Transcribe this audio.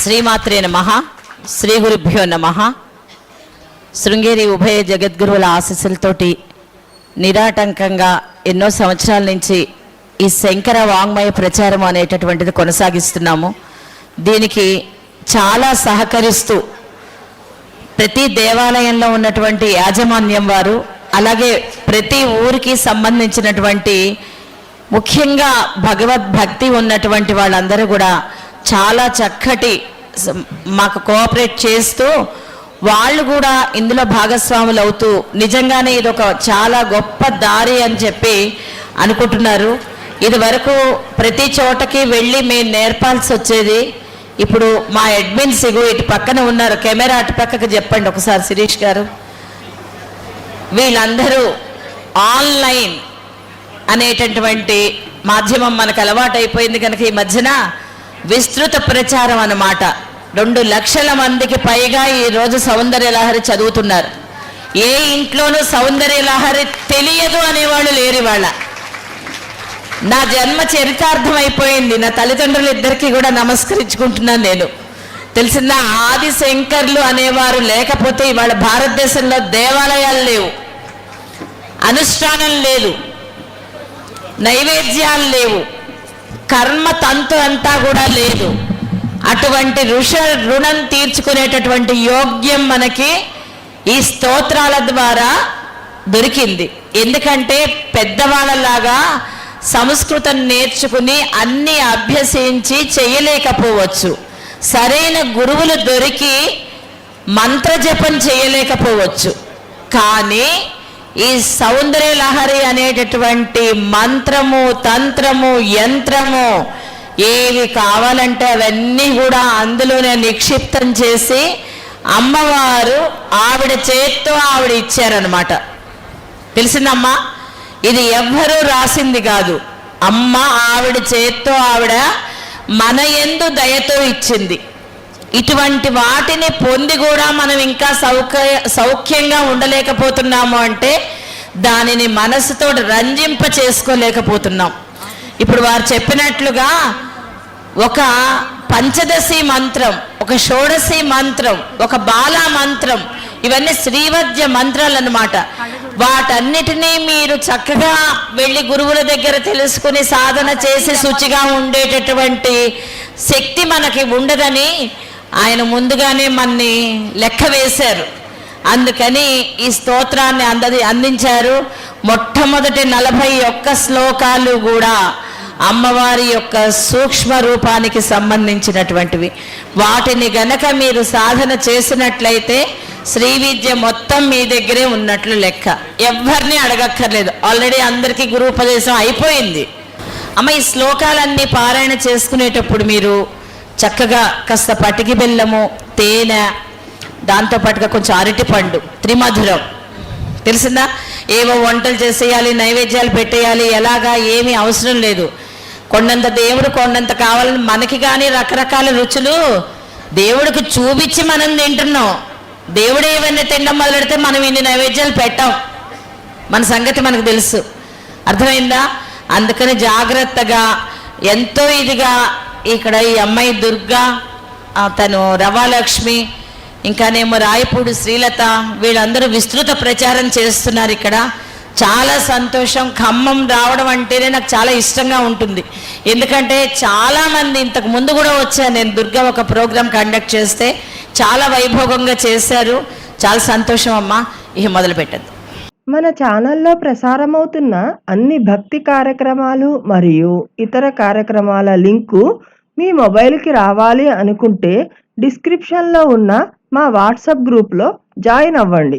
శ్రీమాత్రే నమ. శ్రీ గురుభ్యో నమ. శృంగేరి ఉభయ జగద్గురువుల ఆశీస్సులతోటి నిరాటంకంగా ఎన్నో సంవత్సరాల నుంచి ఈ శంకర వాంగ్మయ ప్రచారం అనేటటువంటిది కొనసాగిస్తున్నాము. దీనికి చాలా సహకరిస్తూ ప్రతి దేవాలయంలో ఉన్నటువంటి యాజమాన్యం వారు అలాగే ప్రతి ఊరికి సంబంధించినటువంటి ముఖ్యంగా భగవద్భక్తి ఉన్నటువంటి వాళ్ళందరూ కూడా చాలా చక్కటి మాకు కోఆపరేట్ చేస్తూ వాళ్ళు కూడా ఇందులో భాగస్వాములు అవుతూ నిజంగానే ఇది ఒక చాలా గొప్ప దారి అని చెప్పి అనుకుంటున్నారు. ఇది వరకు ప్రతి చోటకి వెళ్ళి మేము నేర్పాల్సి వచ్చేది ఇప్పుడు మా అడ్మిన్స్ ఇగో ఇటు పక్కన ఉన్నారు. కెమెరా అటు పక్కకు చెప్పండి ఒకసారి శిరీష్ గారు. వీళ్ళందరూ ఆన్లైన్ అనేటటువంటి మాధ్యమం మనకు అలవాటైపోయింది కనుక ఈ మధ్యన విస్తృత ప్రచారం అన్నమాట. రెండు లక్షల మందికి పైగా ఈరోజు సౌందర్య లహరి చదువుతున్నారు. ఏ ఇంట్లోనూ సౌందర్య లహరి తెలియదు అనేవాళ్ళు లేరు ఇవాళ. నా జన్మ చరితార్థం అయిపోయింది నా తల్లిదండ్రులు ఇద్దరికీ కూడా నమస్కరించుకుంటున్నాను నేను. తెలిసిందా? ఆది శంకర్లు అనేవారు లేకపోతే ఇవాళ భారతదేశంలో దేవాలయాలు లేవు. అనుష్ఠానం లేదు. నైవేద్యాలు లేవు. కర్మ తంతు అంతా కూడా లేదు. అటువంటి ఋష రుణం తీర్చుకునేటటువంటి యోగ్యం మనకి ఈ స్తోత్రాల ద్వారా దొరికింది. ఎందుకంటే పెద్దవాళ్ళలాగా సంస్కృతం నేర్చుకుని అన్ని అభ్యసించి చేయలేకపోవచ్చు. సరైన గురువులు దొరికి మంత్రజపం చేయలేకపోవచ్చు. కానీ ఈ సౌందర్య లహరి అనేటటువంటి మంత్రము తంత్రము యంత్రము ఏవి కావాలంటే అవన్నీ కూడా అందులోనే నిక్షిప్తం చేసి అమ్మవారు ఆవిడ చేత్తో ఆవిడ ఇచ్చారనమాట తెలిసిందమ్మా? ఇది ఎవ్వరూ రాసింది కాదు. అమ్మ ఆవిడ చేత్తో ఆవిడ మన ఎందు దయతో ఇచ్చింది. ఇటువంటి వాటిని పొంది కూడా మనం ఇంకా సౌకర్య సౌఖ్యంగా ఉండలేకపోతున్నాము అంటే దానిని మనసుతో రంజింప చేసుకోలేకపోతున్నాం ఇప్పుడు వారు చెప్పినట్లుగా ఒక పంచదశి మంత్రం ఒక షోడశి మంత్రం ఒక బాలా మంత్రం ఇవన్నీ శ్రీవద్య మంత్రాలు అన్నమాట వాటన్నిటినీ మీరు చక్కగా వెళ్ళి గురువుల దగ్గర తెలుసుకుని సాధన చేసి శుచిగా ఉండేటటువంటి శక్తి మనకి ఉండదని ఆయన ముందుగానే మన్ని లెక్క వేశారు. అందుకని ఈ స్తోత్రాన్ని అందది అందించారు. మొట్టమొదటి నలభై ఒక్క శ్లోకాలు కూడా అమ్మవారి యొక్క సూక్ష్మ రూపానికి సంబంధించినటువంటివి. వాటిని గనక మీరు సాధన చేసినట్లయితే శ్రీ విద్య మొత్తం మీ దగ్గరే ఉన్నట్లు లెక్క. ఎవరిని అడగక్కర్లేదు. ఆల్రెడీ అందరికీ గురుపదేశం అయిపోయింది. అమ్మ ఈ శ్లోకాలన్నీ పారాయణ చేసుకునేటప్పుడు మీరు చక్కగా కాస్త పటికి బెల్లము తేనె దాంతోపాటుగా కొంచెం అరటిపండు త్రిమధురం. తెలిసిందా? ఏవో వంటలు చేసేయాలి నైవేద్యాలు పెట్టేయాలి ఎలాగా ఏమీ అవసరం లేదు. కొండంత దేవుడు కొండంత కావాలని మనకి కానీ రకరకాల రుచులు. దేవుడికి చూపించి మనం తింటున్నాం. దేవుడు ఏవన్నీ తినడం మొదలెడితే మనం ఇన్ని నైవేద్యాలు పెట్టాం. మన సంగతి మనకు తెలుసు. అర్థమైందా? అందుకని జాగ్రత్తగా ఎంతో ఇదిగా ఇక్కడ ఈ అమ్మాయి దుర్గా ఆ, తను రవాలక్ష్మి ఇంకానేమో రాయపూడి శ్రీలత వీళ్ళందరూ విస్తృత ప్రచారం చేస్తున్నారు ఇక్కడ. చాలా సంతోషం ఖమ్మం రావడం అంటేనే నాకు చాలా ఇష్టంగా ఉంటుంది. ఎందుకంటే చాలా మంది ఇంతకు ముందు కూడా వచ్చాను నేను దుర్గా ఒక ప్రోగ్రాం కండక్ట్ చేస్తే చాలా వైభోగంగా చేశారు. చాలా సంతోషం అమ్మా. ఇక మొదలు పెట్టద్దు. మన ఛానల్లో ప్రసారమవుతున్న అన్ని భక్తి కార్యక్రమాలు మరియు ఇతర కార్యక్రమాల లింకు మీ మొబైల్కి రావాలి అనుకుంటే డిస్క్రిప్షన్లో ఉన్న మా వాట్సాప్ గ్రూప్లో జాయిన్ అవ్వండి.